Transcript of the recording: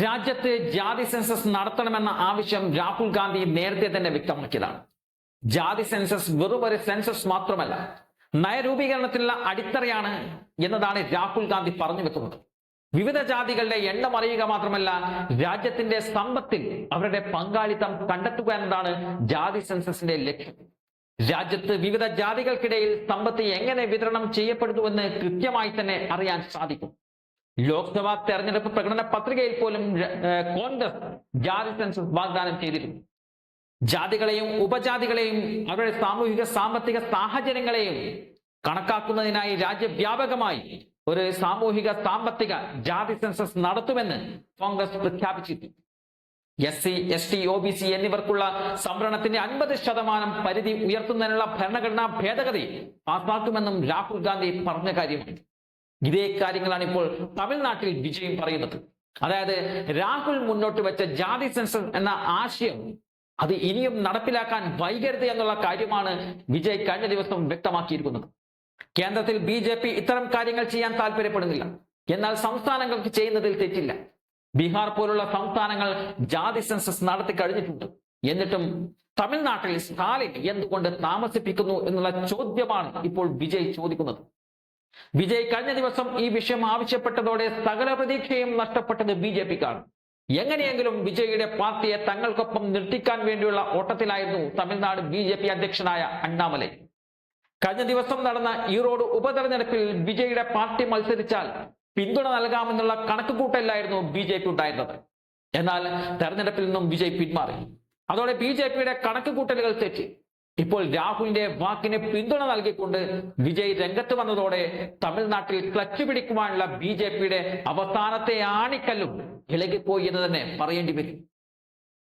രാജ്യത്ത് ജാതി സെൻസസ് നടത്തണമെന്ന ആവശ്യം രാഹുൽ ഗാന്ധി നേരത്തെ തന്നെ വ്യക്തമാക്കിയതാണ്. ജാതി സെൻസസ് വെറും ഒരു സെൻസസ് മാത്രമല്ല നയരൂപീകരണത്തിനുള്ള അടിത്തറയാണ് എന്നതാണ് രാഹുൽ ഗാന്ധി പറഞ്ഞു വെക്കുന്നത്. വിവിധ ജാതികളുടെ എണ്ണം അറിയുക മാത്രമല്ല രാജ്യത്തിന്റെ സമ്പത്തിൽ അവരുടെ പങ്കാളിത്തം കണ്ടെത്തുക എന്നതാണ് ജാതി സെൻസസിന്റെ ലക്ഷ്യം. രാജ്യത്ത് വിവിധ ജാതികൾക്കിടയിൽ സമ്പത്ത് എങ്ങനെ വിതരണം ചെയ്യപ്പെടുന്നുവെന്ന് കൃത്യമായി തന്നെ അറിയാൻ സാധിക്കും. ലോക്സഭാ തെരഞ്ഞെടുപ്പ് പ്രകടന പത്രികയിൽ പോലും കോൺഗ്രസ് ജാതി സെൻസസ് വാഗ്ദാനം ചെയ്തിരുന്നു. ജാതികളെയും ഉപജാതികളെയും അവരുടെ സാമൂഹിക സാമ്പത്തിക സാഹചര്യങ്ങളെയും കണക്കാക്കുന്നതിനായി രാജ്യവ്യാപകമായി ഒരു സാമൂഹിക സാമ്പത്തിക ജാതി സെൻസസ് നടത്തുമെന്ന് കോൺഗ്രസ് പ്രഖ്യാപിച്ചിരുന്നു. S C S T O B C എന്നിവർക്കുള്ള സംവരണത്തിന്റെ അൻപത് ശതമാനം പരിധി ഉയർത്തുന്നതിനുള്ള ഭരണഘടനാ ഭേദഗതി പാസാക്കുമെന്നും രാഹുൽ ഗാന്ധി പറഞ്ഞ കാര്യമാണ് ഇതേ കാര്യങ്ങളാണ് ഇപ്പോൾ തമിഴ്നാട്ടിൽ വിജയം പറയുന്നത്. അതായത് രാഹുൽ മുന്നോട്ട് വെച്ച ജാതി സെൻസസ് എന്ന ആശയം അത് ഇനിയും നടപ്പിലാക്കാൻ വൈകരുത് എന്നുള്ള കാര്യമാണ് വിജയ് കഴിഞ്ഞ ദിവസം വ്യക്തമാക്കിയിരിക്കുന്നത്. കേന്ദ്രത്തിൽ ബി ജെ പി ഇത്തരം കാര്യങ്ങൾ ചെയ്യാൻ താല്പര്യപ്പെടുന്നില്ല. എന്നാൽ സംസ്ഥാനങ്ങൾക്ക് ചെയ്യുന്നതിൽ തെറ്റില്ല. ബീഹാർ പോലുള്ള സംസ്ഥാനങ്ങൾ ജാതി സെൻസസ് നടത്തി കഴിഞ്ഞിട്ടുണ്ട്. എന്നിട്ടും തമിഴ്നാട്ടിൽ സ്റ്റാലിൻ എന്തുകൊണ്ട് താമസിപ്പിക്കുന്നു എന്നുള്ള ചോദ്യമാണ് ഇപ്പോൾ വിജയ് ചോദിക്കുന്നത്. വിജയ് കഴിഞ്ഞ ദിവസം ഈ വിഷയം ആവശ്യപ്പെട്ടതോടെ സകല പ്രതീക്ഷയും നഷ്ടപ്പെട്ടത് ബി ജെ പിക്കാണ്. എങ്ങനെയെങ്കിലും വിജയുടെ പാർട്ടിയെ തങ്ങൾക്കൊപ്പം നിർത്തിക്കാൻ വേണ്ടിയുള്ള ഓട്ടത്തിലായിരുന്നു തമിഴ്നാട് ബി ജെ പി അധ്യക്ഷനായ അണ്ണാമലൈ. കഴിഞ്ഞ ദിവസം നടന്ന ഈറോഡ് ഉപതെരഞ്ഞെടുപ്പിൽ വിജയുടെ പാർട്ടി മത്സരിച്ചാൽ പിന്തുണ നൽകാമെന്നുള്ള കണക്കുകൂട്ടലായിരുന്നു ബി ജെ പി ഉണ്ടായിരുന്നത്. എന്നാൽ തെരഞ്ഞെടുപ്പിൽ നിന്നും വിജയ് പിന്മാറി. അതോടെ ബി ജെ പിയുടെ കണക്കുകൂട്ടലുകൾ തെറ്റി. ഇപ്പോൾ രാഹുലിന്റെ വാക്കിന് പിന്തുണ നൽകിക്കൊണ്ട് വിജയ് രംഗത്ത് വന്നതോടെ തമിഴ്നാട്ടിൽ ക്ലച്ച് പിടിക്കുവാനുള്ള ബി അവസാനത്തെ ആണിക്കല്ലും ഇളകിപ്പോയി എന്ന് തന്നെ പറയേണ്ടി വരും.